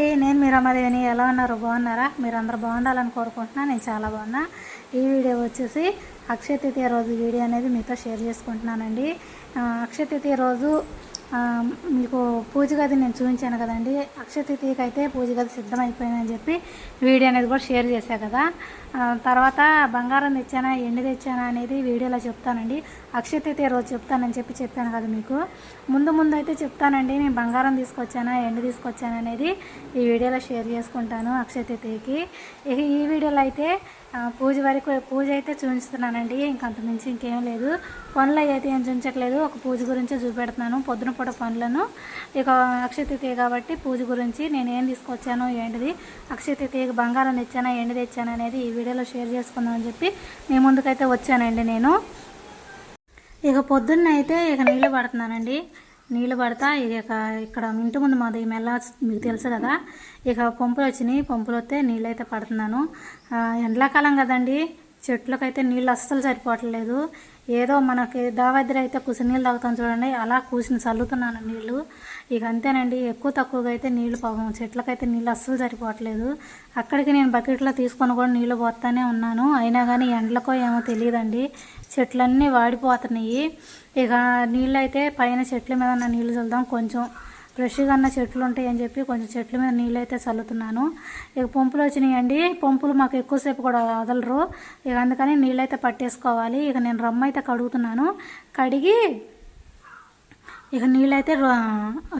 అండి నేను మీ రమాదేవిని. ఎలా ఉన్నారు? బాగున్నారా? మీరు అందరూ బాగుండాలని కోరుకుంటున్నా. నేను చాలా బాగున్నా. ఈ వీడియో వచ్చేసి అక్షయ తృతీయ రోజు వీడియో అనేది మీతో షేర్ చేసుకుంటున్నానండి. అక్షయ తృతీయ రోజు మీకు పూజ గది నేను చూపించాను కదండి. అక్షయ తృతీయకి అయితే పూజ గది సిద్ధమైపోయిందని చెప్పి వీడియో అనేది కూడా షేర్ చేశా కదా. తర్వాత బంగారం తెచ్చానా ఎండి తెచ్చానా అనేది వీడియోలో చెప్తానండి. అక్షయ తృతీయ రోజు చెప్తానని చెప్పి చెప్పాను కదా మీకు. ముందు ముందు అయితే చెప్తానండి నేను బంగారం తీసుకొచ్చానా ఎండు తీసుకొచ్చానా అనేది ఈ వీడియోలో షేర్ చేసుకుంటాను అక్షయ తృతీయకి ఈ వీడియోలో అయితే పూజ వరకు పూజ అయితే చూపిస్తున్నానండి. ఇంకంతమించి ఇంకేం లేదు. పనులు అయితే ఏం చూపించట్లేదు. ఒక పూజ గురించే చూపెడుతున్నాను. పొద్దున పూట పనులను. ఇక అక్షయతృతీయ కాబట్టి పూజ గురించి నేను ఏం తీసుకొచ్చాను ఏంటిది అక్షయ బంగారం తెచ్చానా ఎండు తెచ్చాను అనేది ఈ వీడియోలో షేర్ చేసుకుందామని చెప్పి మీ ముందుకైతే వచ్చానండి నేను. ఇక పొద్దున్న అయితే ఇక నీళ్ళు పడుతున్నానండి. నీళ్ళు పడతా ఇక ఇక్కడ ఇంటి ముందు మాది మెల్ల మీకు తెలుసు కదా. ఇక పంపులు వచ్చినాయి. పంపులు వస్తే నీళ్ళు అయితే పడుతున్నాను ఎండాకాలం కదండి. చెట్లకైతే నీళ్ళు అస్సలు సరిపోవట్లేదు. ఏదో మనకి దావద్ర అయితే కుసి నీళ్ళు తాగుతాం చూడండి. అలా కూసిన చల్లుతున్నాను నీళ్ళు. ఇక అంతేనండి ఎక్కువ తక్కువగా అయితే నీళ్ళు పాపం చెట్లకైతే నీళ్ళు అస్సలు సరిపోవట్లేదు. అక్కడికి నేను బకెట్లో తీసుకొని కూడా నీళ్ళు పోతానే ఉన్నాను. అయినా కానీ ఎండలకో ఏమో తెలియదండి. చెట్లన్నీ వాడిపోతున్నాయి. ఇక నీళ్ళు అయితే పైన చెట్ల మీద ఉన్న నీళ్ళు చల్లుదాం. కొంచెం ఫ్రెష్గా ఉన్న చెట్లు ఉంటాయని చెప్పి కొంచెం చెట్ల మీద నీళ్ళు అయితే చల్లుతున్నాను. ఇక పంపులు వచ్చినాయండి. పంపులు మాకు ఎక్కువసేపు కూడా వదలరు. ఇక అందుకని నీళ్ళు అయితే పట్టేసుకోవాలి. ఇక నేను రమ్మ అయితే కడుగుతున్నాను. కడిగి ఇక నీళ్ళైతే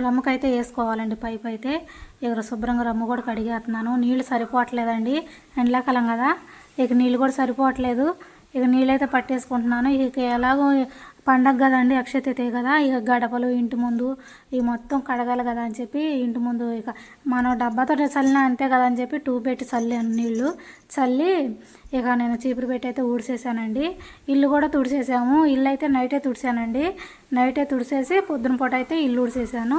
రమ్మకైతే వేసుకోవాలండి పైప్ అయితే. ఇక శుభ్రంగా రమ్ము కూడా కడిగేస్తున్నాను. నీళ్ళు సరిపోవట్లేదండి. ఎండాకాలం కదా. ఇక నీళ్ళు కూడా సరిపోవట్లేదు. ఇక నీళ్ళైతే పట్టేసుకుంటున్నాను. ఇక ఎలాగో పండగ కదండి అక్షయ తృతీయ కదా ఇక గడపలు ఇంటి ముందు ఇక మొత్తం కడగాలి కదా అని చెప్పి ఇంటి ముందు ఇక మనం డబ్బాతో చల్లినా అంతే కదా అని చెప్పి టూ పెట్టి చల్లాను నీళ్ళు చల్లి ఇక నేను చీపురు పెట్టి అయితే ఊడ్చేసానండి. ఇల్లు కూడా తుడిచేసాము. ఇల్లు అయితే నైటే తుడిచానండి. నైటే తుడిచేసి పొద్దున పూట అయితే ఇల్లు ఊడ్చేసాను.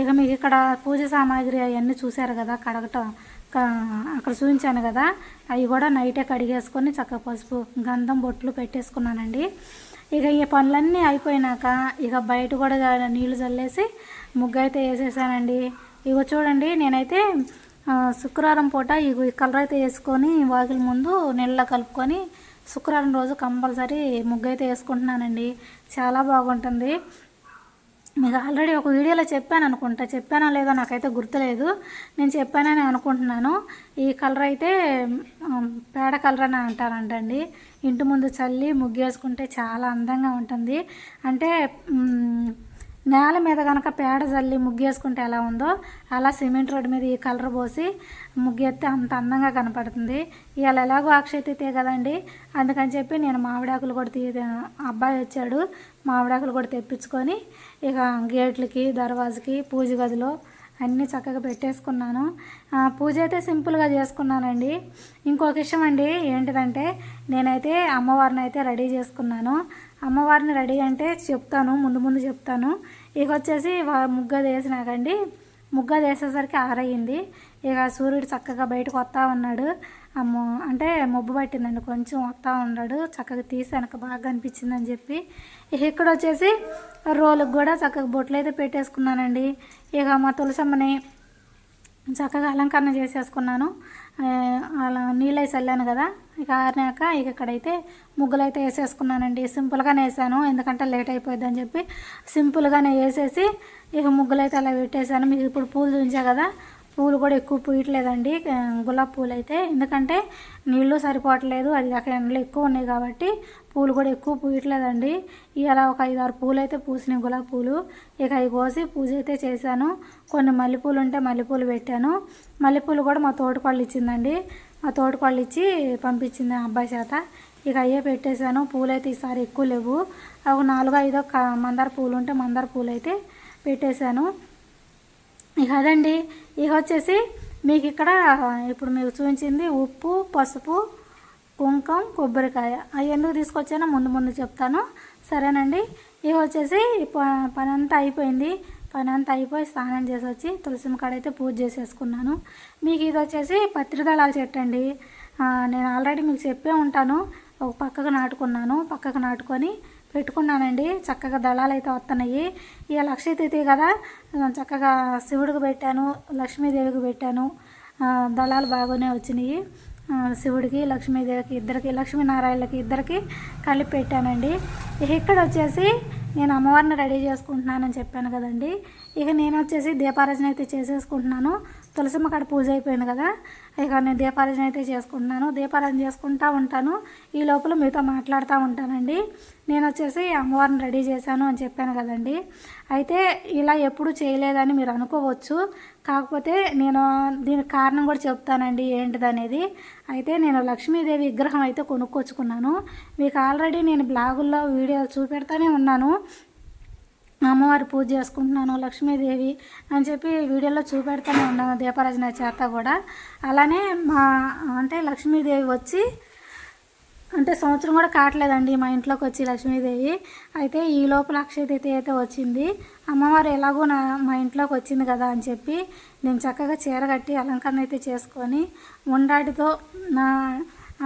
ఇక మీకు ఇక్కడ పూజ సామాగ్రి అవన్నీ చూశారు కదా కడగటం అక్కడ చూపించాను కదా అవి కూడా నైటే కడిగేసుకొని చక్కగా పసుపు గంధం బొట్లు పెట్టేసుకున్నానండి. ఇక ఈ పనులన్నీ అయిపోయినాక ఇక బయట కూడా నీళ్ళు చల్లేసి ముగ్గు అయితే వేసేసానండి. ఇగో చూడండి నేనైతే శుక్రవారం పూట ఇగో ఈ కలర్ అయితే వేసుకొని వాకిలి ముందు నీళ్ళ కలుపుకొని శుక్రవారం రోజు కంపల్సరీ ముగ్గు అయితే వేసుకుంటున్నానండి. చాలా బాగుంటుంది. మీకు ఆల్రెడీ ఒక వీడియోలో చెప్పాను అనుకుంటా. చెప్పానో లేదో నాకైతే గుర్తులేదు. నేను చెప్పానని అనుకుంటున్నాను. ఈ కలర్ అయితే పేడ కలర్ అని అంటారంటండి. ఇంటి ముందు చల్లి ముగ్గేసుకుంటే చాలా అందంగా ఉంటుంది. అంటే నేల మీద కనుక పేడ చల్లి ముగ్గేసుకుంటే ఎలా ఉందో అలా సిమెంట్ రోడ్డు మీద ఈ కలర్ పోసి ముగ్గేస్తే అంత అందంగా కనపడుతుంది. ఇవాళ ఎలాగో అక్షయ తృతీయ కదండి. అందుకని చెప్పి నేను మామిడాకులు కూడా తీ అబ్బాయి వచ్చాడు మామిడాకులు కూడా తెప్పించుకొని ఇక గేట్లకి దర్వాజకి పూజ గదిలో అన్నీ చక్కగా పెట్టేసుకున్నాను. పూజ అయితే సింపుల్గా చేసుకున్నానండి. ఇంకొక విషయం అండి ఏంటిదంటే నేనైతే అమ్మవారిని అయితే రెడీ చేసుకున్నాను. అమ్మవారిని రెడీ అంటే చెప్తాను ముందు ముందు చెప్తాను. ఇక వచ్చేసి ముగ్గ ముగ్గది వేసినాకండి. ముగ్గ వేసేసరికి ఆరయ్యింది ఇక సూర్యుడు చక్కగా బయటకు వస్తూ ఉన్నాడు. అమ్మో అంటే మబ్బు పట్టిందండి. కొంచెం వస్తూ ఉన్నాడు. చక్కగా తీసి వెనక బాగా అనిపించిందని చెప్పి ఇక ఇక్కడ వచ్చేసి రోలుకు కూడా చక్కగా బొట్లు అయితే పెట్టేసుకున్నానండి. ఇక మా తులసమ్మని చక్కగా అలంకరణ చేసేసుకున్నాను. అలా నీళ్ళు వేసి వెళ్ళాను కదా. ఇక ఆరినాక ఇక ఇక్కడైతే ముగ్గులు అయితే వేసేసుకున్నానండి. సింపుల్గానే వేసాను. ఎందుకంటే లేట్ అయిపోయిందని చెప్పి సింపుల్గానే వేసేసి ఇక ముగ్గులు అయితే అలా పెట్టేశాను. మీకు ఇప్పుడు పూలు చూపించా కదా. పూలు కూడా ఎక్కువ పూయట్లేదండి. గులాబీ పూలు అయితే. ఎందుకంటే నీళ్ళు సరిపోవట్లేదు అది కాక ఎండలు ఎక్కువ ఉన్నాయి కాబట్టి పూలు కూడా ఎక్కువ పూయట్లేదండి. ఇలా ఒక ఐదు ఆరు పూలు అయితే పూసినాయి గులాబీ పూలు. ఇక అవి కోసి పూజ అయితే చేశాను. కొన్ని మల్లెపూలు ఉంటే మల్లెపూలు పెట్టాను. మల్లెపూలు కూడా మా తోటకోళ్ళు ఇచ్చిందండి. మా తోటకోళ్ళు ఇచ్చి పంపించింది ఆ అబ్బాయి చేత. ఇక అయ్యే పెట్టేశాను. పూలు అయితే ఈసారి ఎక్కువ లేవు. ఒక నాలుగు ఐదో క- మందార పూలు ఉంటే మందార పూలు అయితే పెట్టేశాను. ఇక అదండి ఇక వచ్చేసి మీకు ఇక్కడ ఇప్పుడు మీకు చూపించింది ఉప్పు పసుపు కుంకం కొబ్బరికాయ. అవి ఎందుకు తీసుకొచ్చానో ముందు ముందు చెప్తాను. సరేనండి? ఇక వచ్చేసి ప- పని అంతా అయిపోయింది. పని అంతా అయిపోయి స్నానం చేసి వచ్చి తులసిమ్మ కాడ అయితే పూజ చేసేసుకున్నాను. మీకు ఇది వచ్చేసి పత్రిదళాల చెట్టు అండి. నేను ఆల్రెడీ మీకు చెప్పే ఉంటాను. ఒక పక్కకు నాటుకున్నాను. పక్కకు నాటుకొని పెట్టుకున్నానండి. చక్కగా దళాలు అయితే వస్తున్నాయి ఇక లక్ష తిథి కదా చక్కగా శివుడికి పెట్టాను లక్ష్మీదేవికి పెట్టాను. దళాలు బాగానే వచ్చినాయి. శివుడికి లక్ష్మీదేవికి ఇద్దరికి లక్ష్మీనారాయణకి ఇద్దరికి కలిపి పెట్టానండి. ఇక ఇక్కడ వచ్చేసి నేను అమ్మవారిని రెడీ చేసుకుంటున్నానని చెప్పాను కదండి. ఇక నేను వచ్చేసి దీపారాజన అయితే చేసేసుకుంటున్నాను. తులసిమ్మ కాడ పూజ అయిపోయింది కదా ఇక నేను దీపారాజన అయితే చేసుకుంటున్నాను. దీపారాజన చేసుకుంటా ఉంటాను. ఈ లోపల మీతో మాట్లాడుతూ ఉంటానండి. నేను వచ్చేసి అమ్మవారిని రెడీ చేశాను అని చెప్పాను కదండి. అయితే ఇలా ఎప్పుడు చేయలేదని మీరు అనుకోవచ్చు. కాకపోతే నేను దీనికి కారణం కూడా చెప్తానండి ఏంటిదనేది. అయితే నేను లక్ష్మీదేవి విగ్రహం అయితే కొనుక్కొచ్చుకున్నాను. మీకు ఆల్రెడీ నేను బ్లాగుల్లో వీడియోలు చూపెడతానే ఉన్నాను. అమ్మవారి పూజ చేసుకుంటున్నాను లక్ష్మీదేవి అని చెప్పి వీడియోలో చూపెడతానే ఉన్నాను దీపారాజన చేత కూడా. అలానే మా అంటే లక్ష్మీదేవి వచ్చి అంటే సంవత్సరం కూడా కావట్లేదండి మా ఇంట్లోకి వచ్చి లక్ష్మీదేవి. అయితే ఈ లోపల అక్షయ తృతీయ అయితే వచ్చింది. అమ్మవారు ఎలాగో నా మా ఇంట్లోకి వచ్చింది కదా అని చెప్పి నేను చక్కగా చీర కట్టి అలంకరణ అయితే చేసుకొని ఉండాటితో నా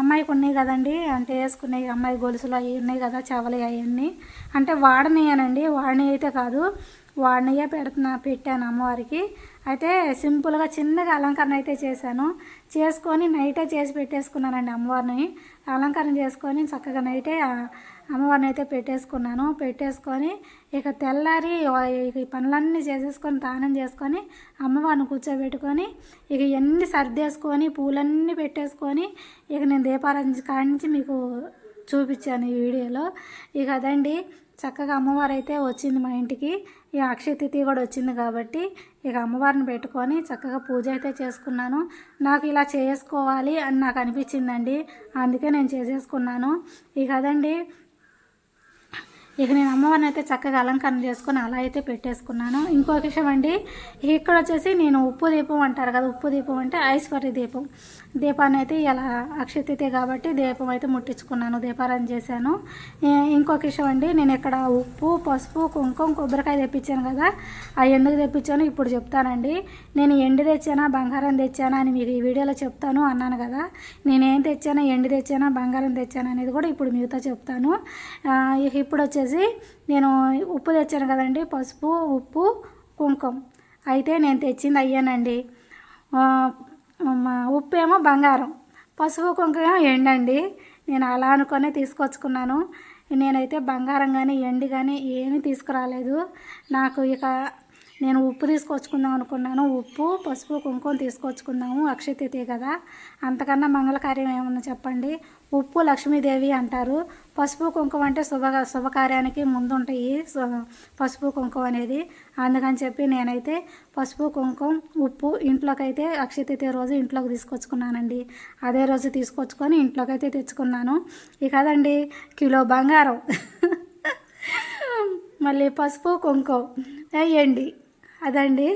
అమ్మాయికి ఉన్నాయి కదండి. అంటే వేసుకున్నాయి అమ్మాయి గొలుసులు అవి ఉన్నాయి కదా చవలి అవన్నీ అంటే వాడనయ్యానండి వాడినవి అయితే కాదు. వాడినయ్యే పెడుతున్నా పెట్టాను అమ్మవారికి. అయితే సింపుల్గా చిన్నగా అలంకరణ అయితే చేశాను. చేసుకొని నైటే చేసి పెట్టేసుకున్నానండి అమ్మవారిని. అలంకరణ చేసుకొని చక్కగా నైటే అమ్మవారిని అయితే పెట్టేసుకున్నాను. పెట్టేసుకొని ఇక తెల్లారి ఇక ఈ పనులన్నీ చేసేసుకొని తానం చేసుకొని అమ్మవారిని కూర్చోబెట్టుకొని ఇక ఇవన్నీ సర్దేసుకొని పూలన్నీ పెట్టేసుకొని ఇక నేను దీపారాధన కాడి నుంచి మీకు చూపించాను ఈ వీడియోలో. ఇక అదండి చక్కగా అమ్మవారు అయితే వచ్చింది మా ఇంటికి. ఈ అక్షయతిథి కూడా వచ్చింది కాబట్టి ఇక అమ్మవారిని పెట్టుకొని చక్కగా పూజ అయితే చేసుకున్నాను. నాకు ఇలా చేసుకోవాలి అని నాకు అనిపించిందండి. అందుకే నేను చేసేసుకున్నాను. ఇక అదండి ఇక నేను అమ్మవారిని అయితే చక్కగా అలంకరణ చేసుకొని అలా అయితే పెట్టేసుకున్నాను. ఇంకొక విషయం అండి ఇక్కడ వచ్చేసి నేను ఉప్పు దీపం అంటారు కదా ఉప్పు దీపం అంటే ఐశ్వర్య దీపం. దీపాన్ని అయితే ఇలా అక్షతితే కాబట్టి దీపం అయితే ముట్టించుకున్నాను దీపారాన్ని చేశాను. ఇంకొక విషయం అండి నేను ఇక్కడ ఉప్పు పసుపు కుంకుమ కొబ్బరికాయ తెప్పించాను కదా అవి ఎందుకు తెప్పించాను ఇప్పుడు చెప్తానండి. నేను ఎండి తెచ్చానా బంగారం తెచ్చానా అని మీకు ఈ వీడియోలో చెప్తాను అన్నాను కదా నేనేం తెచ్చానా ఎండి తెచ్చానా బంగారం తెచ్చానా అనేది కూడా ఇప్పుడు మిగతా చెప్తాను. ఇప్పుడు వచ్చేసి నేను ఉప్పు తెచ్చాను కదండి పసుపు ఉప్పు కుంకుమ. అయితే నేను తెచ్చింది అయ్యానండి. మా ఉప్పు ఏమో బంగారం పసుపు కుంకుమ ఎండండి. నేను అలా అనుకొని తీసుకొచ్చుకున్నాను. నేనైతే బంగారం కానీ ఎండి కానీ ఏమీ తీసుకురాలేదు. నాకు ఇక నేను ఉప్పు తీసుకొచ్చుకుందాం అనుకున్నాను. ఉప్పు పసుపు కుంకుమ తీసుకొచ్చుకుందాము. అక్షతిథి కదా. అంతకన్నా మంగళకార్యం ఏమన్నా చెప్పండి? ఉప్పు లక్ష్మీదేవి అంటారు. పసుపు కుంకుమ అంటే శుభ శుభకార్యానికి ముందుంటాయి. పసుపు కుంకుమ అనేది అందుకని చెప్పి నేనైతే పసుపు కుంకుమ ఉప్పు ఇంట్లోకైతే అయితే రోజు ఇంట్లోకి తీసుకొచ్చుకున్నానండి. అదే రోజు తీసుకొచ్చుకొని ఇంట్లోకైతే తెచ్చుకున్నాను. ఇక కదండి కిలో బంగారం. మళ్ళీ పసుపు కుంకుమ. వేయండి అదండి.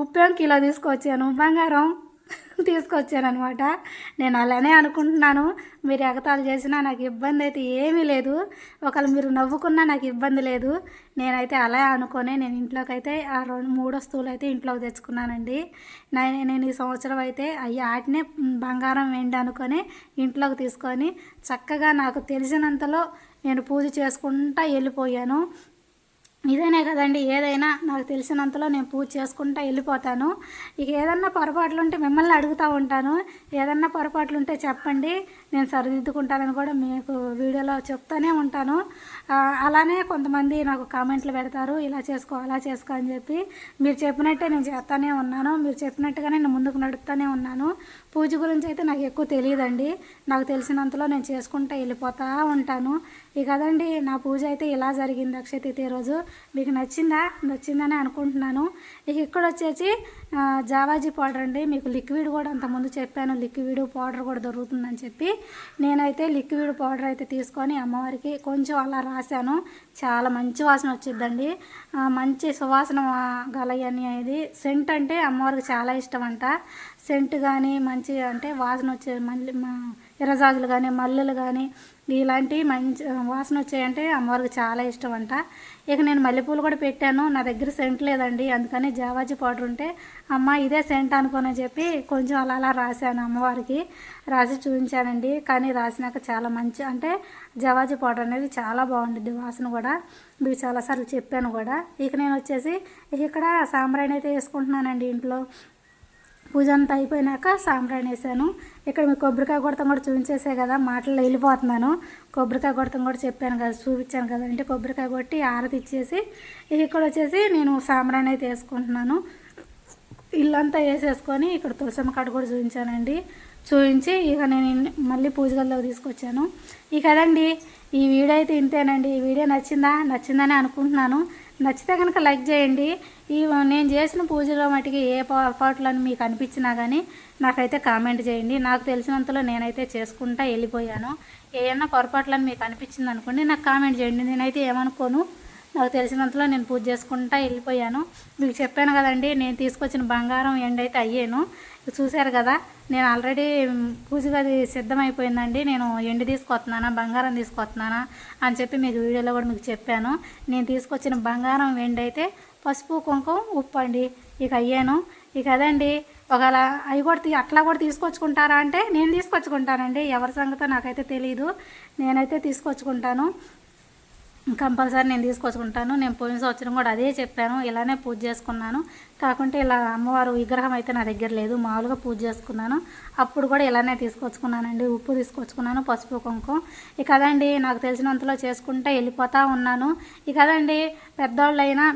ఉప్పేం కిలో తీసుకొచ్చాను? బంగారం. తీసుకొచ్చాను అనమాట నేను అలానే అనుకుంటున్నాను. మీరు ఎగతాలు చేసినా నాకు ఇబ్బంది అయితే ఏమీ లేదు. ఒకవేళ మీరు నవ్వుకున్నా నాకు ఇబ్బంది లేదు. నేనైతే అలా అనుకొని నేను ఇంట్లోకి అయితే ఆ రెండు మూడు వస్తువులు అయితే ఇంట్లోకి తెచ్చుకున్నానండి. నేను నేను ఈ సంవత్సరం అయితే అవి వాటినే బంగారం వెండి అనుకొని ఇంట్లోకి తీసుకొని చక్కగా నాకు తెలిసినంతలో నేను పూజ చేసుకుంటా వెళ్ళిపోయాను. ఇదేనే కదండి ఏదైనా నాకు తెలిసినంతలో నేను పూజ చేసుకుంటా వెళ్ళిపోతాను. ఇక ఏదన్నా పొరపాట్లు ఉంటే మిమ్మల్ని అడుగుతూ ఉంటాను. ఏదన్నా పొరపాట్లు ఉంటే చెప్పండి. నేను సరిదిద్దుకుంటానని కూడా మీకు వీడియోలో చెప్తూనే ఉంటాను. అలానే కొంతమంది నాకు కామెంట్లు పెడతారు ఇలా చేసుకో అలా చేసుకో అని చెప్పి. మీరు చెప్పినట్టే నేను చేస్తూనే ఉన్నాను. మీరు చెప్పినట్టుగానే నేను ముందుకు నడుపుతూనే ఉన్నాను. పూజ గురించి అయితే నాకు ఎక్కువ తెలియదండి. నాకు తెలిసినంతలో నేను చేసుకుంటా వెళ్ళిపోతూ ఉంటాను. ఇక అదండి నా పూజ అయితే ఇలా జరిగింది అక్షయ తృతీయ రోజు. మీకు నచ్చిందా? నచ్చిందని అనుకుంటున్నాను. ఇక ఇక్కడ వచ్చేసి జావాజీ పౌడర్ అండి. మీకు లిక్విడ్ కూడా అంతకుముందు చెప్పాను. లిక్విడ్ పౌడర్ కూడా దొరుకుతుందని చెప్పి. నేనైతే లిక్విడ్ పౌడర్ అయితే తీసుకొని అమ్మవారికి కొంచెం అలా రాశాను. చాలా మంచి వాసన వచ్చిద్దండి. మంచి సువాసన గల ఇది అనేది. సెంట్ అంటే అమ్మవారికి చాలా ఇష్టం అంట సెంట్ కానీ మంచి అంటే వాసన వచ్చే మళ్ళీ మా- ఎర్రజాజులు కానీ మల్లెలు కానీ ఇలాంటివి మంచి వాసన వచ్చాయంటే అమ్మవారికి చాలా ఇష్టం అంట ఇక నేను మల్లెపూలు కూడా పెట్టాను. నా దగ్గర సెంట్ లేదండి. అందుకని జావాజీ పౌడర్ ఉంటే అమ్మ ఇదే సెంట్ అనుకోని చెప్పి కొంచెం అలా అలా రాశాను అమ్మవారికి. రాసి చూపించానండి. కానీ రాసినాక చాలా మంచి అంటే జవాజీ పౌడర్ అనేది చాలా బాగుంటుంది వాసన కూడా మీకు చాలాసార్లు చెప్పాను కూడా. ఇక నేను వచ్చేసి ఇక్కడ సాంబ్రాణి అయితే వేసుకుంటున్నానండి ఇంట్లో. పూజ అంతా అయిపోయినాక సాంబ్రాణి వేసాను. ఇక్కడ మీకు కొబ్బరికాయ కొడతాం కూడా చూపించేసే కదా మాటల్లో వెళ్ళిపోతున్నాను. కొబ్బరికాయ కొడతాం కూడా చెప్పాను కదా చూపించాను కదా. అంటే కొబ్బరికాయ కొట్టి ఆరతి ఇచ్చేసి ఇక్కడ వచ్చేసి నేను సాంబ్రాణి అయితే వేసుకుంటున్నాను. ఇల్లంతా వేసేసుకొని ఇక్కడ తులసమ్మ కాడ కూడా చూపించానండి. చూపించి ఇక నేను మళ్ళీ పూజ తీసుకొచ్చాను. ఇక అదండి ఈ వీడియో అయితే ఇంతేనండి. ఈ వీడియో నచ్చిందా? నచ్చిందని అనుకుంటున్నాను. నచ్చితే కనుక లైక్ చేయండి. ఈ నేను చేసిన పూజలో మటుకి ఏ పొరపాట్లను మీకు అనిపించినా కానీ నాకైతే కామెంట్ చేయండి. నాకు తెలిసినంతలో నేనైతే చేసుకుంటా వెళ్ళిపోయాను. ఏమన్నా పొరపాట్లను మీకు అనిపించింది అనుకోండి నాకు కామెంట్ చేయండి. నేనైతే ఏమనుకోను? నాకు తెలిసినంతలో నేను పూజ చేసుకుంటా వెళ్ళిపోయాను. మీకు చెప్పాను కదండి నేను తీసుకొచ్చిన బంగారం ఎండ్ అయితే అయ్యాను. చూశారు కదా నేను ఆల్రెడీ పూజ గది సిద్ధమైపోయిందండి. నేను ఎండి తీసుకొస్తున్నానా బంగారం తీసుకొస్తున్నానా అని చెప్పి మీకు వీడియోలో కూడా మీకు చెప్పాను. నేను తీసుకొచ్చిన బంగారం వెండి అయితే పసుపు కుంకుమ ఉప్పు అండి. ఇక అయ్యాను. ఇక అదండి ఒకవేళ అవి కూడా అట్లా కూడా తీసుకొచ్చుకుంటారా అంటే నేను తీసుకొచ్చుకుంటానండి. ఎవరి సంగతో నాకైతే తెలియదు నేనైతే తీసుకొచ్చుకుంటాను. కంపల్సరీ నేను తీసుకొచ్చుకుంటాను. నేను పోయిన సంవత్సరం కూడా అదే చెప్పాను. ఇలానే పూజ చేసుకున్నాను. కాకుంటే ఇలా అమ్మవారు విగ్రహం అయితే నా దగ్గర లేదు. మామూలుగా పూజ చేసుకున్నాను. అప్పుడు కూడా ఇలానే తీసుకొచ్చుకున్నానండి. ఉప్పు తీసుకొచ్చుకున్నాను పసుపు కుంకుమ. ఇక అదండి నాకు తెలిసినంతలో చేసుకుంటే వెళ్ళిపోతూ ఉన్నాను. ఇక అదండి పెద్దవాళ్ళు అయినా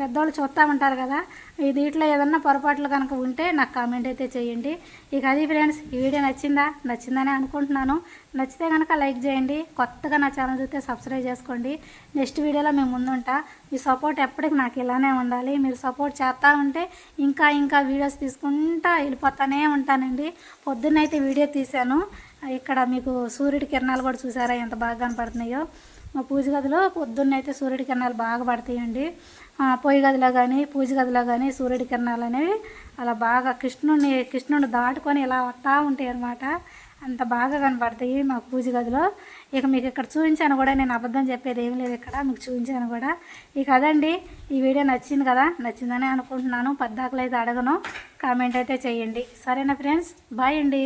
పెద్దోళ్ళు చూస్తూ ఉంటారు కదా దీంట్లో ఏదన్నా పొరపాట్లు కనుక ఉంటే నాకు కామెంట్ అయితే చేయండి. ఇక అది ఫ్రెండ్స్ ఈ వీడియో నచ్చిందా? నచ్చిందని అనుకుంటున్నాను. నచ్చితే కనుక లైక్ చేయండి. కొత్తగా నా ఛానల్ చూస్తే సబ్స్క్రైబ్ చేసుకోండి. నెక్స్ట్ వీడియోలో మేము ముందుంటా. మీ సపోర్ట్ ఎప్పటికి నాకు ఇలానే ఉండాలి. మీరు సపోర్ట్ చేస్తూ ఉంటే ఇంకా ఇంకా వీడియోస్ తీసుకుంటా వెళ్ళిపోతానే ఉంటానండి. పొద్దున్నైతే వీడియో తీశాను. ఇక్కడ మీకు సూర్యుడి కిరణాలు కూడా చూసారా ఎంత బాగా కనపడుతున్నాయో. మా పూజ గదిలో పొద్దున్నైతే సూర్యుడి కిరణాలు బాగా పడతాయండి. పొయ్యి గదిలో కానీ పూజ గదిలో కానీ సూర్యుడి కిరణాలు అనేవి అలా బాగా కృష్ణుడిని కృష్ణుడిని దాటుకొని ఇలా వస్తూ ఉంటాయి అన్నమాట అంత బాగా కనపడతాయి మా పూజ గదిలో. ఇక మీకు ఇక్కడ చూపించాను కూడా నేను అబద్ధం చెప్పేది ఏం లేదు ఇక్కడ మీకు చూపించాను కూడా. ఇక అదండి ఈ వీడియో నచ్చింది కదా నచ్చిందని అనుకుంటున్నాను. పద్దాకులు అయితే అడగను కామెంట్ అయితే చేయండి. సరేనా ఫ్రెండ్స్? బాయ్ అండి.